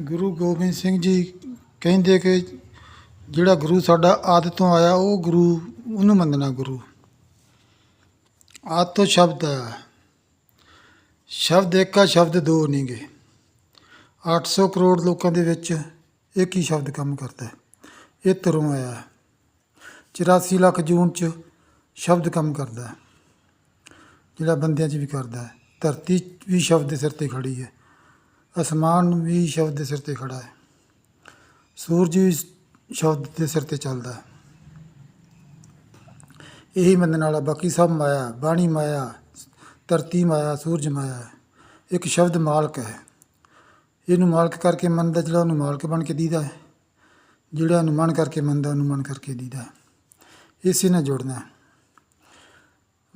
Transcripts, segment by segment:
ਗੁਰੂ ਗੋਬਿੰਦ ਸਿੰਘ ਜੀ ਕਹਿੰਦੇ ਕਿ ਜਿਹੜਾ ਗੁਰੂ ਸਾਡਾ ਆਦਿ ਤੋਂ ਆਇਆ, ਉਹ ਗੁਰੂ ਉਹਨੂੰ ਮੰਨਣਾ ਗੁਰੂ। ਆਦਿ ਤੋਂ ਸ਼ਬਦ ਹੈ ਸ਼ਬਦ ਇੱਕ ਆ, ਸ਼ਬਦ ਦੋ ਨਹੀਂਗੇ। 800 ਕਰੋੜ ਲੋਕਾਂ ਦੇ ਵਿੱਚ ਇੱਕ ਹੀ ਸ਼ਬਦ ਕੰਮ ਕਰਦਾ ਇਹ ਤਰੋਂ ਆਇਆ। ਹੈ। 84 ਲੱਖ ਜੂਨ ਚ ਸ਼ਬਦ ਕੰਮ ਕਰਦਾ ਜਿਹੜਾ ਬੰਦਿਆਂ 'ਚ ਵੀ ਕਰਦਾ ਹੈ। ਧਰਤੀ ਵੀ ਸ਼ਬਦ ਦੇ ਸਿਰ ਤੇ ਖੜੀ ਹੈ। ਅਸਮਾਨ ਵੀ ਸ਼ਬਦ ਦੇ ਸਿਰ ਤੇ ਖੜਾ ਹੈ। ਸੂਰਜ ਵੀ ਸ਼ਬਦ ਦੇ ਸਿਰ ਤੇ ਚੱਲਦਾ ਹੈ। ਇਹੀ ਮੰਨਣ ਵਾਲਾ ਬਾਕੀ ਸਭ ਮਾਇਆ, ਬਾਣੀ ਮਾਇਆ, ਧਰਤੀ ਮਾਇਆ, ਸੂਰਜ ਮਾਇਆ ਹੈ। ਇੱਕ ਸ਼ਬਦ ਮਾਲਕ ਹੈ। ਇਹਨੂੰ ਮਾਲਕ ਕਰਕੇ ਮੰਨਦਾ ਜਿਹੜਾ ਉਹਨੂੰ ਮਾਲਕ ਬਣ ਕੇ ਦੀਦਾ ਹੈ। ਜਿਹੜਾ ਉਹਨੂੰ ਮਨ ਕਰਕੇ ਮੰਨਦਾ, ਉਹਨੂੰ ਮਨ ਕਰਕੇ ਦੀਦਾ ਹੈ। ਇਸੇ ਨਾਲ ਜੁੜਨਾ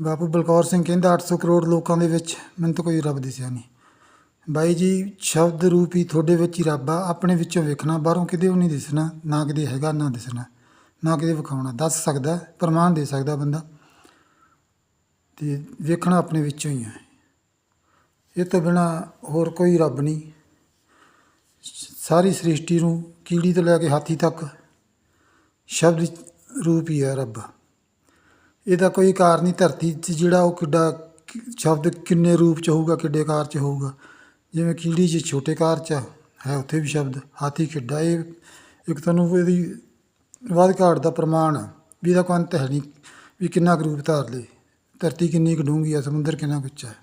ਬਾਪੂ ਬਲਕੌਰ ਸਿੰਘ ਕਹਿੰਦਾ 800 ਕਰੋੜ ਲੋਕਾਂ ਦੇ ਵਿੱਚ ਮੈਨੂੰ ਤਾਂ ਕੋਈ ਰੱਬ ਦਿਸਿਆ ਨਹੀਂ। ਬਾਈ ਜੀ, ਸ਼ਬਦ ਰੂਪ ਹੀ ਤੁਹਾਡੇ ਵਿੱਚ ਹੀ ਰੱਬ ਆ, ਆਪਣੇ ਵਿੱਚੋਂ ਵੇਖਣਾ, ਬਾਹਰੋਂ ਕਿਤੇ ਉਹ ਨਹੀਂ ਦਿਸਣਾ, ਨਾ ਕਿਤੇ ਹੈਗਾ, ਨਾ ਦਿਸਣਾ, ਨਾ ਕਿਤੇ ਵਿਖਾਉਣਾ, ਦੱਸ ਸਕਦਾ, ਪ੍ਰਮਾਣ ਦੇ ਸਕਦਾ ਬੰਦਾ। ਤੇ ਵੇਖਣਾ ਆਪਣੇ ਵਿੱਚੋਂ ਹੀ ਹੈ ਇਹ ਤੋਂ ਬਿਨਾ ਹੋਰ ਕੋਈ ਰੱਬ ਨਹੀਂ। ਸਾਰੀ ਸ੍ਰਿਸ਼ਟੀ ਨੂੰ ਕੀੜੀ ਤੋਂ ਲੈ ਕੇ ਹਾਥੀ ਤੱਕ ਸ਼ਬਦ ਰੂਪ ਹੀ ਹੈ ਰੱਬ। ਇਹਦਾ ਕੋਈ ਆਕਾਰ ਨਹੀਂ ਧਰਤੀ 'ਚ ਜਿਹੜਾ ਉਹ ਕਿੱਡਾ, ਸ਼ਬਦ ਕਿੰਨੇ ਰੂਪ 'ਚ ਹੋਊਗਾ, ਕਿੱਡੇ ਆਕਾਰ 'ਚ ਹੋਊਗਾ। ਜਿਵੇਂ ਕੀੜੀ 'ਚ ਛੋਟੇ ਕਾਰ 'ਚ ਹੈ ਉੱਥੇ ਵੀ ਸ਼ਬਦ, ਹਾਥੀ ਕਿੱਡਾ ਇਹ ਇੱਕ ਤੁਹਾਨੂੰ ਇਹਦੀ ਵੱਧ ਘਾਟ ਦਾ ਪ੍ਰਮਾਣ ਆ, ਵੀ ਇਹਦਾ ਕੋਈ ਅੰਤ ਹੈ ਨਹੀਂ, ਵੀ ਕਿੰਨਾ ਕੁ ਰੂਪ ਧਾਰ ਲਈ ਧਰਤੀ ਕਿੰਨੀ ਕੁ ਡੂੰਘੀ ਆ, ਸਮੁੰਦਰ ਕਿੰਨਾ ਕੁ ਉੱਚਾ ਹੈ।